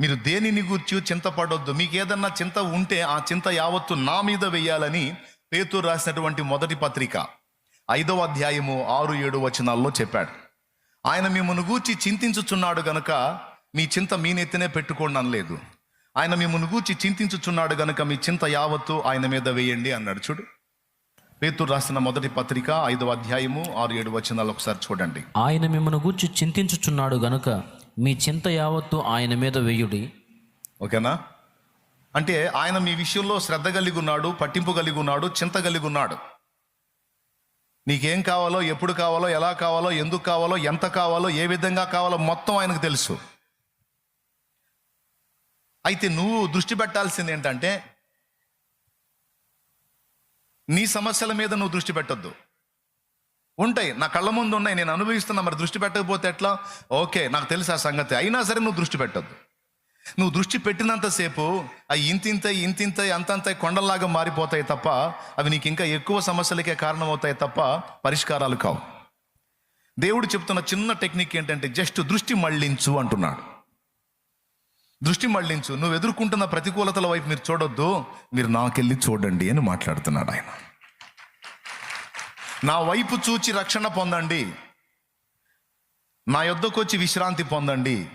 మీరు దేనిని గూర్చి చింతపడొద్దు. మీకు ఏదన్నా చింత ఉంటే ఆ చింత యావత్తు నా మీద వెయ్యాలని పేతురు రాసినటువంటి మొదటి పత్రిక ఐదవ అధ్యాయము ఆరు ఏడు వచనాల్లో చెప్పాడు. ఆయన మిమ్మల్ని గూర్చి చింతించుచున్నాడు గనుక మీ చింత మీ నెత్తినే పెట్టుకోండి అనలేదు. ఆయన మిమ్మల్ని గూర్చి చింతించుచున్నాడు గనుక మీ చింత యావత్తు ఆయన మీద వేయండి అన్నాడు చూడు. పేతురు రాసిన మొదటి పత్రిక ఐదవ అధ్యాయము ఆరు ఏడు వచనాలు ఒకసారి చూడండి. ఆయన మిమ్మల్ని గూర్చి చింతించుచున్నాడు గనుక మీ చింత యావత్తు ఆయన మీద వెయ్యుడి ఓకేనా? అంటే ఆయన మీ విషయంలో శ్రద్ధ కలిగి ఉన్నాడు పట్టింపు కలిగి ఉన్నాడు చింత కలిగి ఉన్నాడు. నీకేం కావాలో ఎప్పుడు కావాలో ఎలా కావాలో ఎందుకు కావాలో ఎంత కావాలో ఏ విధంగా కావాలో మొత్తం ఆయనకు తెలుసు. అయితే నువ్వు దృష్టి పెట్టాల్సింది ఏంటంటే నీ సమస్యల మీద నువ్వు దృష్టి పెట్టొద్దు. ఉంటాయి. నా కళ్ళ ముందు ఉన్నాయి. నేను అనుభవిస్తున్నా మరి దృష్టి పెట్టకపోతే ఎట్లా? ఓకే నాకు తెలుసు ఆ సంగతి. అయినా సరే నువ్వు దృష్టి పెట్టొద్దు. నువ్వు దృష్టి పెట్టినంతసేపు అవి ఇంతింత ఇంతింత అంతంత కొండల్లాగా మారిపోతాయి తప్ప అవి నీకు ఇంకా ఎక్కువ సమస్యలకే కారణమవుతాయి తప్ప పరిష్కారాలు కావు. దేవుడు చెప్తున్న చిన్న టెక్నిక్ ఏంటంటే జస్ట్ దృష్టి మళ్ళించు అంటున్నాడు. దృష్టి మళ్ళించు. నువ్వు ఎదుర్కొంటున్న ప్రతికూలతల వైపు మీరు చూడొద్దు. మీరు నాకెళ్ళి చూడండి అని మాట్లాడుతున్నాడు ఆయన. నా వైపు చూచి రక్షణ పొందండి. నా యొద్దకు వచ్చి విశ్రాంతి పొందండి.